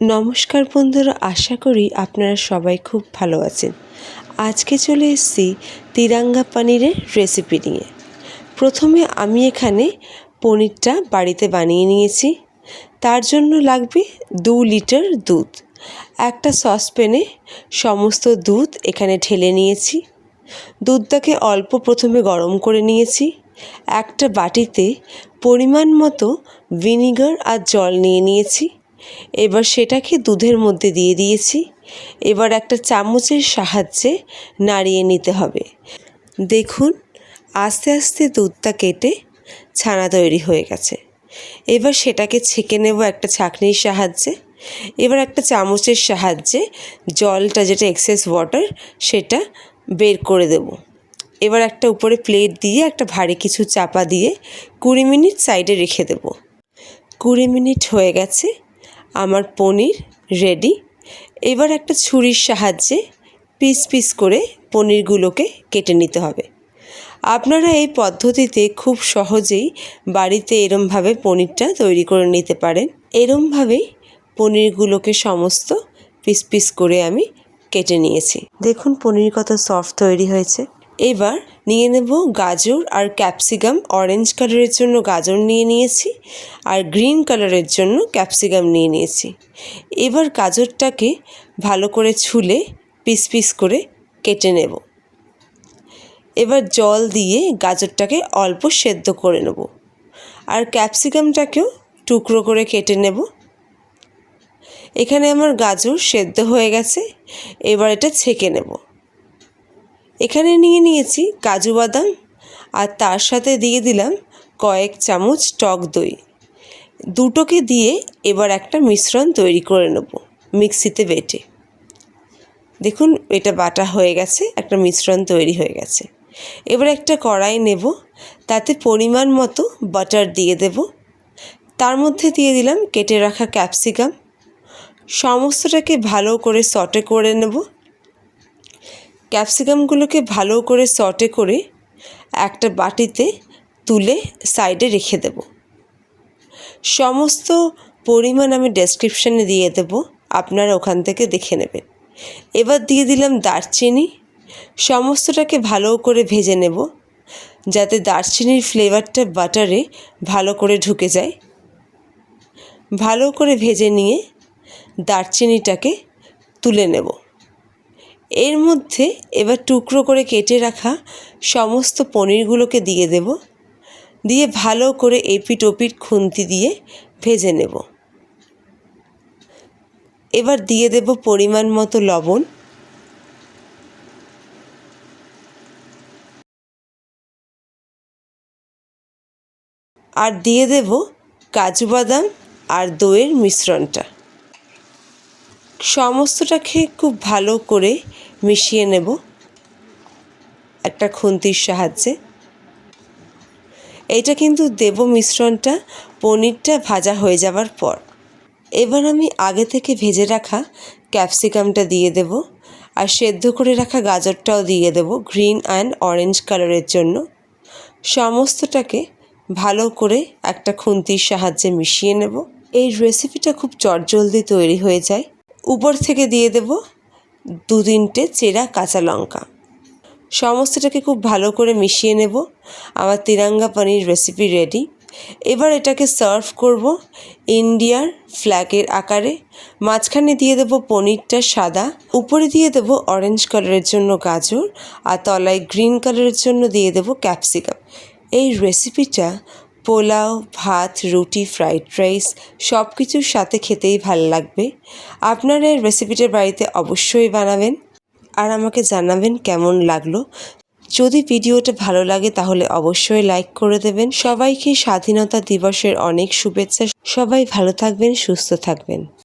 নমস্কার বন্ধুরা, আশা করি আপনারা সবাই খুব ভালো আছেন। আজকে চলে এসেছি তিরাঙ্গা পনিরের রেসিপি নিয়ে। প্রথমে আমি এখানে পনিরটা বাড়িতে বানিয়ে নিয়েছি। তার জন্য লাগবে দু লিটার দুধ। একটা সসপ্যানে সমস্ত দুধ এখানে ঢেলে নিয়েছি। দুধটাকে অল্প প্রথমে গরম করে নিয়েছি। একটা বাটিতে পরিমাণ মতো ভিনিগার আর জল নিয়ে নিয়েছি। এবার সেটাকে দুধের মধ্যে দিয়ে দিয়েছি। এবার একটা চামচের সাহায্যে নাড়িয়ে নিতে হবে। দেখুন, আস্তে আস্তে দুধটা কেটে ছানা তৈরি হয়ে গেছে। এবার সেটাকে ছেঁকে নেব একটা ছাঁকনির সাহায্যে। এবার একটা চামচের সাহায্যে জলটা, যেটা এক্সেস ওয়াটার সেটা বের করে দেব। এবার একটা উপরে প্লেট দিয়ে একটা ভারী কিছু চাপা দিয়ে কুড়ি মিনিট সাইডে রেখে দেব। কুড়ি মিনিট হয়ে গেছে। আমার পনির রেডি এবার একটা ছুরির সাহায্যে পিস পিস করে পনিরগুলোকে কেটে নিতে হবে। আপনারা এই পদ্ধতিতে খুব সহজেই বাড়িতে এরমভাবে পনিরটা তৈরি করে নিতে পারেন। এরমভাবেই পনিরগুলোকে সমস্ত পিস পিস করে আমি কেটে নিয়েছি। দেখুন পনির কত সফট তৈরি হয়েছে। এবার নিয়ে নেব। গাজর আর ক্যাপসিকাম অরেঞ্জ কালারের জন্য গাজর নিয়ে নিয়েছি আর গ্রিন কালারের জন্য ক্যাপসিকাম নিয়ে নিয়েছি। এবার গাজরটাকে ভালো করে ছুলে পিস পিস করে কেটে নেব। এবার জল দিয়ে গাজরটাকে অল্প সেদ্ধ করে নেব। আর ক্যাপসিকামটাকেও টুকরো করে কেটে নেব। এখানে আমার গাজর সেদ্ধ হয়ে গেছে। এবার এটা ছেঁকে নেব। এখানে নিয়ে নিয়েছি কাজু বাদাম আর তার সাথে দিয়ে দিলাম কয়েক চামচ টক দই। দুটোকে দিয়ে এবার একটা মিশ্রণ তৈরি করে নেব মিক্সিতে বেটে। দেখুন, এটা বাটা হয়ে গেছে, একটা মিশ্রণ তৈরি হয়ে গেছে। এবার একটা কড়াই নেব, তাতে পরিমাণ মতো বাটার দিয়ে দেব। তার মধ্যে দিয়ে দিলাম কেটে রাখা ক্যাপসিকাম। সমস্তটাকে ভালো করে সটে করে নেব। ক্যাপসিকামগুলোকে ভালো করে সটে করে একটা বাটিতে তুলে সাইডে রেখে দেব। সমস্ত পরিমাণ আমি ডেসক্রিপশানে দিয়ে দেব, আপনারা ওখান থেকে দেখে নেবেন। এবার দিয়ে দিলাম দারচিনি। সমস্তটাকে ভালো করে ভেজে নেব, যাতে দারচিনির ফ্লেভারটা বাটারে ভালো করে ঢুকে যায়। ভালো করে ভেজে নিয়ে দারচিনিটাকে তুলে নেব। এর মধ্যে এবার টুকরো করে কেটে রাখা সমস্ত পনিরগুলোকে দিয়ে দেব। দিয়ে ভালো করে এপিট ওপিট খুন্তি দিয়ে ভেজে নেব। এবার দিয়ে দেব পরিমাণ মতো লবণ। আর দিয়ে দেব কাজু বাদাম আর দইয়ের মিশ্রণটা। সমস্তটাকে খুব ভালো করে মিশিয়ে নেব। একটা খুন্তির সাহায্যে। এইটা কিন্তু দেব মিশ্রণটা পনিরটা ভাজা হয়ে যাবার পর। এবার আমি আগে থেকে ভেজে রাখা ক্যাপসিকামটা দিয়ে দেব আর সেদ্ধ করে রাখা গাজরটাও দিয়ে দেব গ্রিন অ্যান্ড অরেঞ্জ কালারের জন্য। সমস্তটাকে ভালো করে একটা খুন্তির সাহায্যে মিশিয়ে নেব। এই রেসিপিটা খুব চটজলদি তৈরি হয়ে যায়। উপর থেকে দিয়ে দেব দু তিনটে চেরা কাঁচা লঙ্কা। সমস্তটাকে খুব ভালো করে মিশিয়ে নেব। আমার তিরাঙ্গা পনির রেসিপি রেডি এবার এটাকে সার্ভ করব ইন্ডিয়ার ফ্ল্যাগের আকারে। মাঝখানে দিয়ে দেবো পনিরটা সাদা। উপরে দিয়ে দেবো অরেঞ্জ কালারের জন্য গাজর। আর তলায় গ্রিন কালারের জন্য দিয়ে দেবো ক্যাপসিকাম এই রেসিপিটা পোলাও, ভাত, রুটি, ফ্রাইড রাইস সব কিছুর সাথে খেতেই ভালো লাগবে। আপনারা এই রেসিপিটা বাড়িতে অবশ্যই বানাবেন। আর আমাকে জানাবেন কেমন লাগল। যদি ভিডিওটা ভালো লাগে তাহলে অবশ্যই লাইক করে দেবেন। সবাইকে স্বাধীনতা দিবসের অনেক শুভেচ্ছা। সবাই ভালো থাকবেন, সুস্থ থাকবেন।